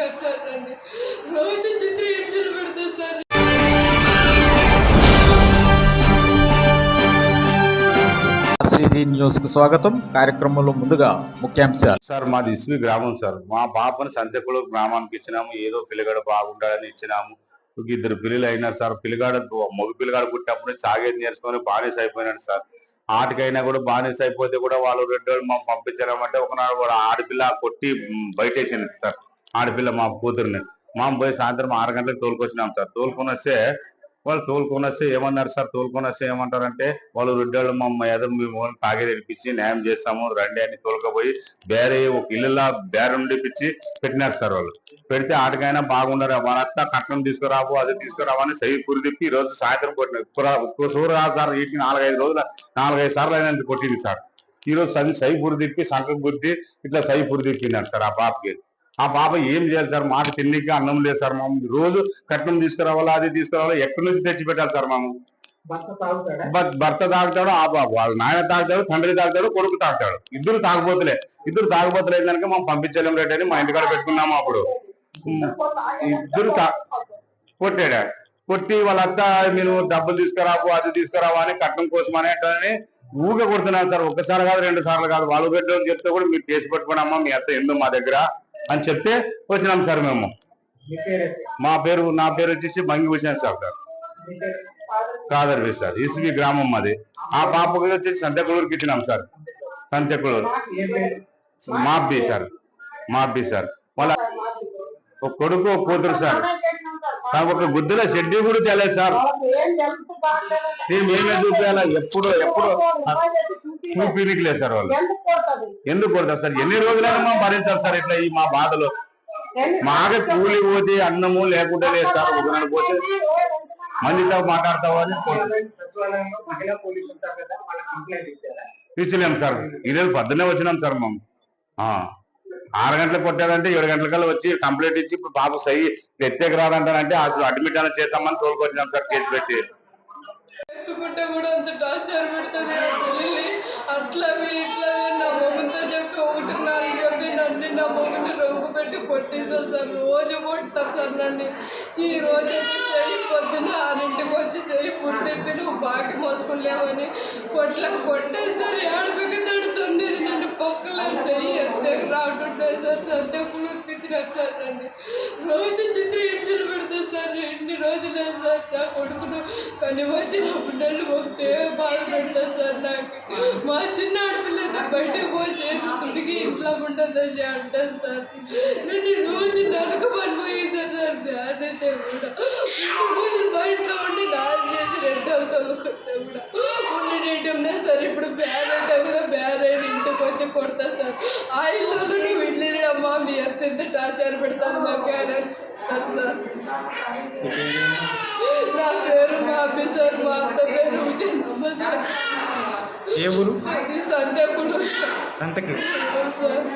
పెట్టినారు సార్ నన్ను రోజు చిత్ర హింసలు పెడతారు సార్. ఆర్సీజీ న్యూస్కు స్వాగతం. కార్యక్రమంలో ముందుగా ముఖ్యాంశాలు. సార్ మాది ఇస్వి గ్రామం సార్. మా పాపని సంతకులు గ్రామానికి ఇచ్చినాము. ఏదో పిల్లగాడు బాగుండాలని ఇచ్చినాము. ఒక ఇద్దరు పిల్లలు అయినారు సార్. పిల్లగాడు మగ పిల్లగాడు పుట్టినప్పుడు సాగేది నేర్చుకొని బానిస అయిపోయినాడు సార్. ఆటికైనా కూడా బానిస అయిపోతే కూడా వాళ్ళు రెండు రోజులు మా పంపించారంటే ఒకనాడు కూడా ఆడపిల్ల కొట్టి బయటేసింది సార్. ఆడపిల్ల మా కూతురుని. మా పోయి సాయంత్రం ఆరు గంటలకు తోలుకొచ్చినాం సార్. తోలుకొని వస్తే వాళ్ళు తోలుకొని వస్తే ఏమన్నారు సార్? తోలుకొని వస్తే ఏమంటారంటే వాళ్ళు రుడ్డాళ్ళు మా ఏదో మేము తాగేది ఇప్పించి న్యాయం చేస్తాము రండి అని తోలుకపోయి బేరే ఒక ఇల్లులా బేర నుండి పిచ్చి పెట్టినారు సార్ వాళ్ళు. పెడితే ఆటకైనా బాగుండరు? వాళ్ళంతా కట్నం తీసుకురావు అది తీసుకురావు అని సై పురి తిప్పి ఈ రోజు సాయంత్రం కొట్టినారు. సూరు కాదు సార్ వీటికి నాలుగైదు రోజులు నాలుగైదు సార్లు అయినా కొట్టింది సార్. ఈ రోజు సది సై పురి తిప్పి సంకం గుద్ది ఇట్లా సై పురి తిప్పినారు సార్ ఆ పాపకి ఆ పాప ఏం చేయాలి సార్? మాట తిన్నికి అన్నం లేదు సార్ మాము. రోజు కట్నం తీసుకురావాలా అది తీసుకురావాలా? ఎక్కడి నుంచి తెచ్చి పెట్టాలి సార్ మాము? భర్త తాగుతాడా? ఆ బాబు వాళ్ళ నాయన తాగుతాడు తండ్రి తాగుతాడు కొడుకు తాగుతాడు. ఇద్దరు తాగబోతులే. ఇద్దరు తాగబోతులే కనుక మనం పంపించలేం రేట్ అని మా ఇంటికాడ పెట్టుకున్నాము అప్పుడు. ఇద్దరు తా- కొట్టాడా కొట్టి వాళ్ళంతా మీరు డబ్బులు తీసుకురావు అది తీసుకురావు అని కట్నం కోసం అనేటని ఊగా కొడుతున్నాను సార్. ఒక్కసారి కాదు రెండు సార్లు కాదు. వాళ్ళు పెట్టడం చెప్తే కూడా మీరు కేసు పట్టుకోండి అమ్మా మీ అత్త ఎందు మా దగ్గర. అని చెప్తే వచ్చినాం సార్ మేము. మీ పేరు నా పేరు వచ్చేసి బంగి భూషణ్ సార్ పేరు? కాదర్వి సార్ ఇసువి గ్రామం మాది. ఆ పాపకి వచ్చేసి సంతకులూరుకి ఇచ్చినాం సార్. పేరు? మాబ్బి సార్. మాబ్బి సార్. వాళ్ళ ఒక కొడుకు ఒక కూతురు సార్. సార్ ఒక గుద్దుల షెడ్డి కూడా తెలియదు సార్. మేము ఏమే చూపించాలా ఎప్పుడు ఎప్పుడు. చూపించలేదు సార్ వాళ్ళు. ఎందుకు కొడతారు? సార్? ఎన్ని రోజులైనా మనం భరించాలి సార్ ఇట్లా ఈ మా బాధలు. మాకే కూలి పోతే అన్నము లేకుండా లేదు సార్ ఒక నెల పోతే మందితో మాట్లాడతావు అని సచివాలయంలో మహిళా పోలీసులు ఉంటారు కదా వాళ్ళ కంప్లైంట్ ఇచ్చారా? ఇచ్చలేం సార్. ఈరోజు పొద్దున్నే వచ్చినాం సార్ మేము. ఆ. ఆరు గంటలకు కొట్టాడంటే ఏడు గంటలకల్లా వచ్చి కంప్లైంట్ ఇచ్చి ఇప్పుడు బాబు సై ఎత్తేకి రాదంటారంటే అసలు అడ్మిట్ అయినా చేద్దామని తోలుకొచ్చినాం సార్ కేసు పెట్టి. ఎత్తుకుంటే కూడా అంత టార్చర్ పెడుతుంది ఆ తల్లి అట్లవి ఇట్లవి నా మొగుతో చెప్పి ఒకటిన్నర చెప్పి నన్ను నా మొగుని రొంగు పెట్టి కొట్టేసారు సార్. రోజు కొడతారు సార్ నన్ను. ఈ రోజు అయితే చెయ్యి పొద్దున ఆరింటికి వచ్చి చెయ్యి పుట్టిప్పి నువ్వు బాకి మోసుకులేవని కొట్ల కొట్టేసారు ఏడుపుకి తడుతుండేది నన్ను పొక్కలో చెయ్యి ఎత్తేకి రాకుంటే సార్? సద్య పులిపించినారు సార్ రండి రోజు చిత్ర హింసలు పెడతారు సార్ ఎన్ని రోజులే సార్? నా కొడుకును కానీ వచ్చినప్పుడు నన్ను ఒకటే బాధ పెడతారు సార్ నాకు. మా చిన్న ఆడపిల్లతో బయటకు పోయి చేతి తుడిగి ఇంట్లో ఉంటుందని అంటారు సార్. నన్ను రోజు నరక పనిపోయేసారు సార్. బ్యాన్ అయితే కూడా రోజు బయటలో ఉండి నాన్న చేసి రెండో తగ్గుకుంటే కూడా ఉండేటంనే సార్ ఇప్పుడు బ్యాన్ అయితే కూడా బ్యాన్ అయిన ఇంటికి వచ్చి కొడతా సార్ ఆ ఇల్లు నువ్వు వెళ్ళిరమ్మా మీ అత్త ఎంత టార్చర్ అని అంటారు సార్ నా పేరు మా అబ్బి సార్ మా అత్త పేరు ఏ ఊరు? ఈ సంధ్యకుడు సంతకి సార్.